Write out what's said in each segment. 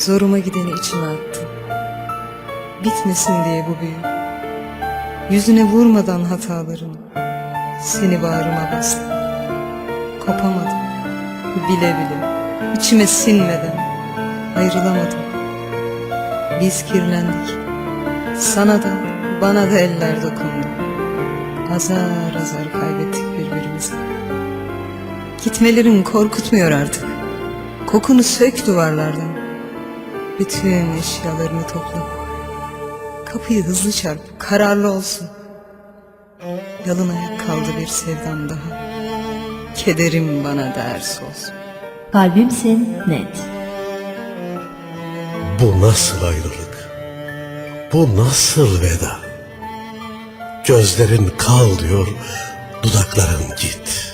Zoruma gideni içime attım. Bitmesin diye bu büyü. Yüzüne vurmadan hatalarım. Seni bağrıma bastım. Kopamadım. Bile bile. içime sinmeden. Ayrılamadım. Biz kirlendik. Sana da bana da eller dokundu. Azar azar kaybettik birbirimizi. Gitmelerin korkutmuyor artık. Kokunu sök duvarlardan. Bütün eşyalarını topla. Kapıyı hızlı çarp, kararlı olsun. Yalın ayak kaldı bir sevdam daha. Kederim bana ders olsun. Kalbimsin net. Bu nasıl ayrılık? Bu nasıl veda? Gözlerin kal diyor, dudakların git.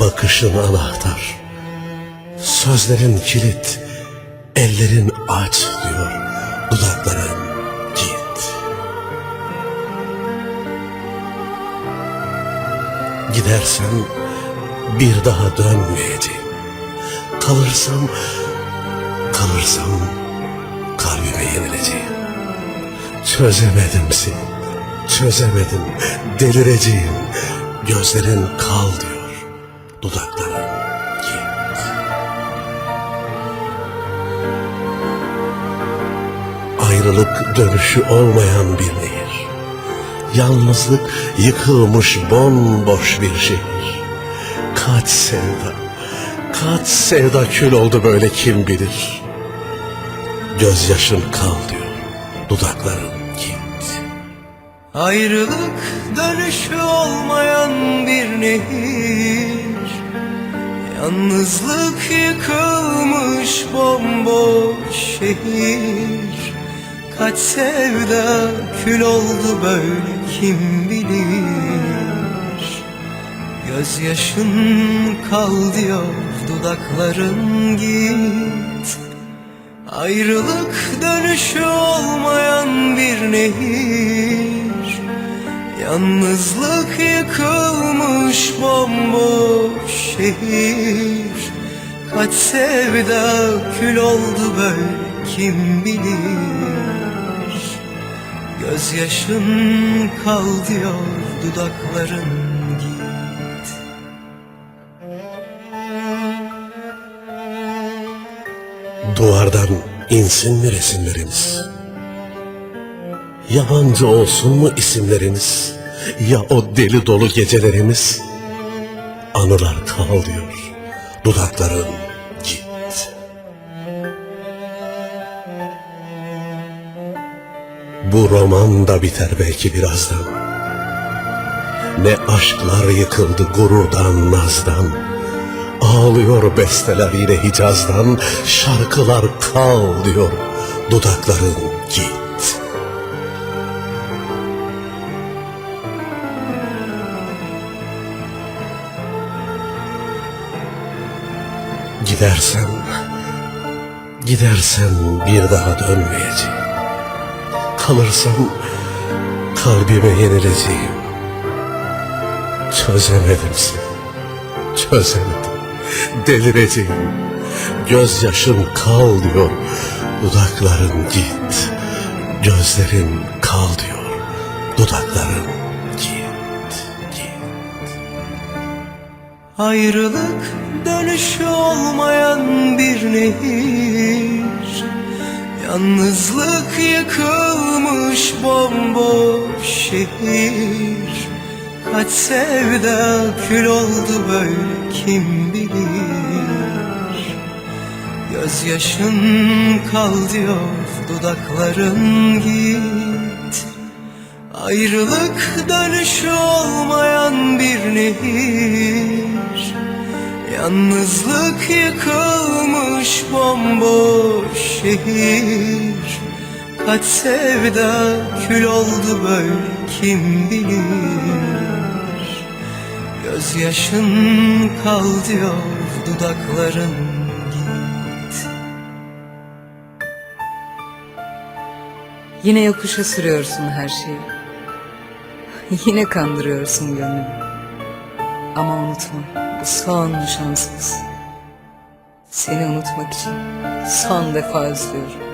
Bakışın anahtar, sözlerin kilit, ellerin aç diyor, dudakların git. Gidersen bir daha dönmeyeceğim. Kalırsam Kalırsam kalbime yenileceğim. Çözemedim seni, çözemedim, delireceğim. Gözlerin kal diyor, dudakların Ayrılık dönüşü olmayan bir nehir. Yalnızlık yıkılmış bomboş bir şehir. Kaç sevda, kaç sevda kül oldu böyle kim bilir. Gözyaşın kal diyor, dudakların git. Ayrılık dönüşü olmayan bir nehir Yalnızlık yıkılmış bomboş şehir Kaç sevda kül oldu böyle kim bilir? Gözyaşın kal diyor dudakların git. Ayrılık dönüşü olmayan bir nehir. Yalnızlık yıkılmış bomboş şehir. Kaç sevda kül oldu böyle kim bilir Gözyaşın kal diyor dudakların git Duvardan insin mi resimleriniz? Yabancı olsun mu isimleriniz? Ya o deli dolu gecelerimiz? Anılar kal diyor, dudakların Bu roman da biter belki birazdan. Ne aşklar yıkıldı gururdan, nazdan. Ağlıyor besteler yine Hicaz'dan, şarkılar kal diyor, dudakların git. Gidersen, gidersen bir daha dönmeyeceğim. Kalırsam kalbime yenileceğim. Çözemedim seni, çözemedim, delireceğim. Gözyaşın kal diyor, dudakların git. Gözlerin kal diyor, dudakların git, git. Ayrılık dönüşü olmayan bir nehir Yalnızlık yıkılmış bomboş şehir. Kaç sevda kül oldu böyle kim bilir? Gözyaşın kal diyor dudakların git Ayrılık dönüşü olmayan bir nehir Yalnızlık yıkılmış bomboş şehir Kaç sevda kül oldu böyle kim bilir Gözyaşın kal diyor dudakların git Yine yokuşa sürüyorsun her şeyi. Yine kandırıyorsun gönlümü. Ama unutma, son şansımız. Seni unutmak için son defa özlüyorum.